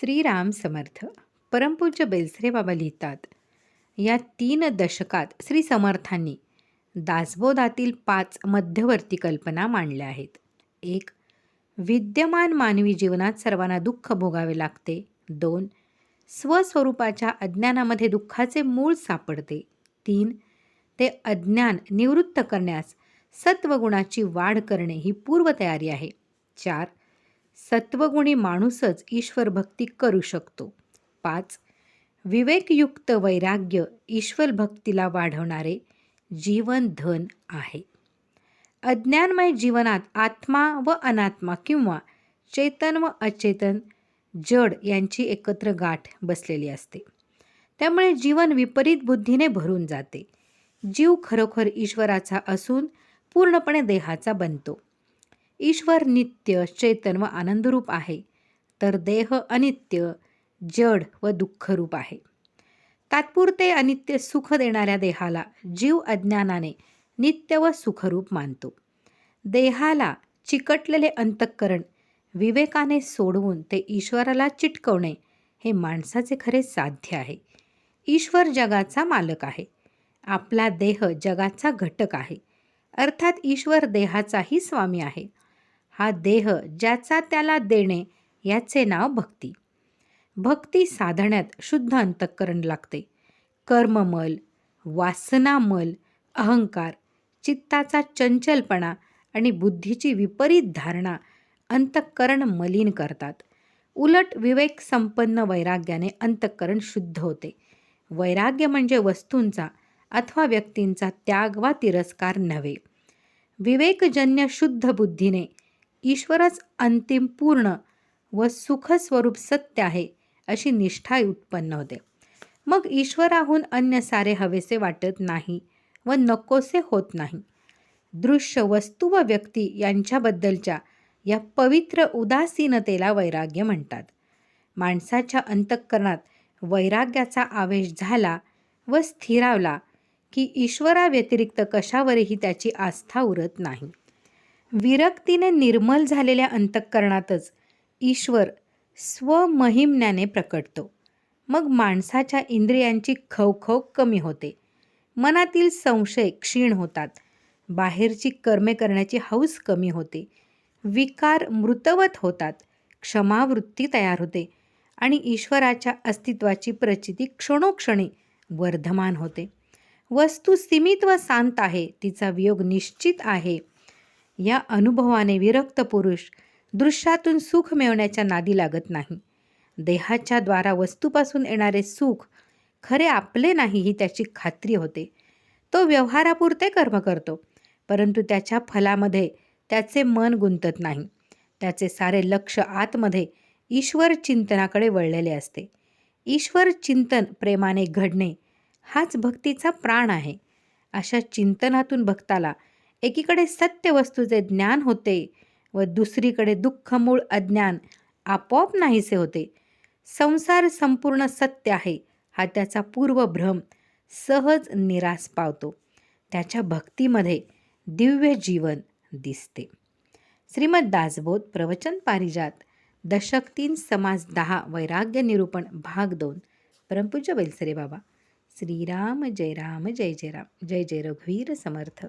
श्रीराम समर्थ परमपूज्य बेलसरे बाबा लिहितात. या तीन दशकात श्री समर्थांनी दासबोधातील पाच मध्यवर्ती कल्पना मांडल्या आहेत. एक विद्यमान मानवी जीवनात सर्वांना दुःख भोगावे लागते. दोन स्वस्वरूपाच्या अज्ञानामध्ये दुःखाचे मूळ सापडते. तीन ते अज्ञान निवृत्त करण्यास सत्वगुणाची वाढ करणे ही पूर्वतयारी आहे. चार सत्वगुणी माणूसच ईश्वर भक्ती करू शकतो. पाच विवेकयुक्त वैराग्य ईश्वर भक्तीला वाढवणारे जीवन धन आहे. अज्ञानमय जीवनात आत्मा व अनात्मा किंवा चेतन व अचेतन जड यांची एकत्र गाठ बसलेली असते. त्यामुळे जीवन विपरीत बुद्धीने भरून जाते. जीव खरोखर ईश्वराचा असून पूर्णपणे देहाचा बनतो. ईश्वर नित्य चेतन व आनंदरूप आहे. तर देह अनित्य जड व दुःखरूप आहे. तात्पुरते अनित्य सुख देणाऱ्या देहाला जीव अज्ञानाने नित्य व सुखरूप मानतो. देहाला चिकटलेले अंतःकरण विवेकाने सोडवून ते ईश्वराला चिटकवणे हे माणसाचे खरे साध्य आहे. ईश्वर जगाचा मालक आहे. आपला देह जगाचा घटक आहे. अर्थात ईश्वर देहाचाही स्वामी आहे. हा देह ज्याचा त्याला देणे याचे नाव भक्ती. भक्ती साधण्यात शुद्ध अंतःकरण लागते. कर्ममल वासनामल अहंकार चित्ताचा चंचलपणा आणि बुद्धीची विपरीत धारणा अंतःकरण मलिन करतात. उलट विवेक संपन्न वैराग्याने अंतःकरण शुद्ध होते. वैराग्य म्हणजे वस्तूंचा अथवा व्यक्तींचा त्याग वा तिरस्कार नव्हे. विवेकजन्य शुद्ध बुद्धीने ईश्वरच अंतिम पूर्ण व सुखस्वरूप सत्य आहे अशी निष्ठा उत्पन्न होते. मग ईश्वराहून अन्य सारे हवेसे वाटत नाही व नकोसे होत नाही. दृश्य वस्तू व व्यक्ती यांच्याबद्दलच्या या पवित्र उदासीनतेला वैराग्य म्हणतात. माणसाच्या अंतःकरणात वैराग्याचा आवेश झाला व स्थिरावला की ईश्वराव्यतिरिक्त कशावरही त्याची आस्था उरत नाही. विरक्तीने निर्मल झालेल्या अंतःकरणातच ईश्वर स्वमहिम्याने प्रकटतो. मग माणसाच्या इंद्रियांची खवखव कमी होते. मनातील संशय क्षीण होतात. बाहेरची कर्मे करण्याची हौस कमी होते. विकार मृतवत होतात. क्षमावृत्ती तयार होते. आणि ईश्वराच्या अस्तित्वाची प्रचिती क्षणोक्षणी वर्धमान होते. वस्तू सीमित व शांत आहे. तिचा वियोग निश्चित आहे. या अनुभवाने विरक्त पुरुष दृश्यातून सुख मिळवण्याच्या नादी लागत नाही. देहाच्या द्वारा वस्तूपासून येणारे सुख खरे आपले नाही ही त्याची खात्री होते. तो व्यवहारापुरते कर्म करतो परंतु त्याच्या फलामध्ये त्याचे मन गुंतत नाही. त्याचे सारे लक्ष आतमध्ये ईश्वर चिंतनाकडे वळलेले असते. ईश्वर चिंतन प्रेमाने घडणे हाच भक्तीचा प्राण आहे. अशा चिंतनातून भक्ताला एकीकडे सत्य वस्तूचे ज्ञान होते व दुसरीकडे दुःखमूळ अज्ञान आपोआप नाहीसे होते. संसार संपूर्ण सत्य आहे हा त्याचा पूर्वभ्रम सहज निराश पावतो. त्याच्या भक्तीमध्ये दिव्य जीवन दिसते. श्रीमद दासबोध प्रवचन पारिजात दशक तीन समाज दहा वैराग्य निरूपण भाग दोन. परमपूज्य बैलसरे बाबा. श्रीराम जय राम जय जय राम जय जय रघुवीर समर्थ.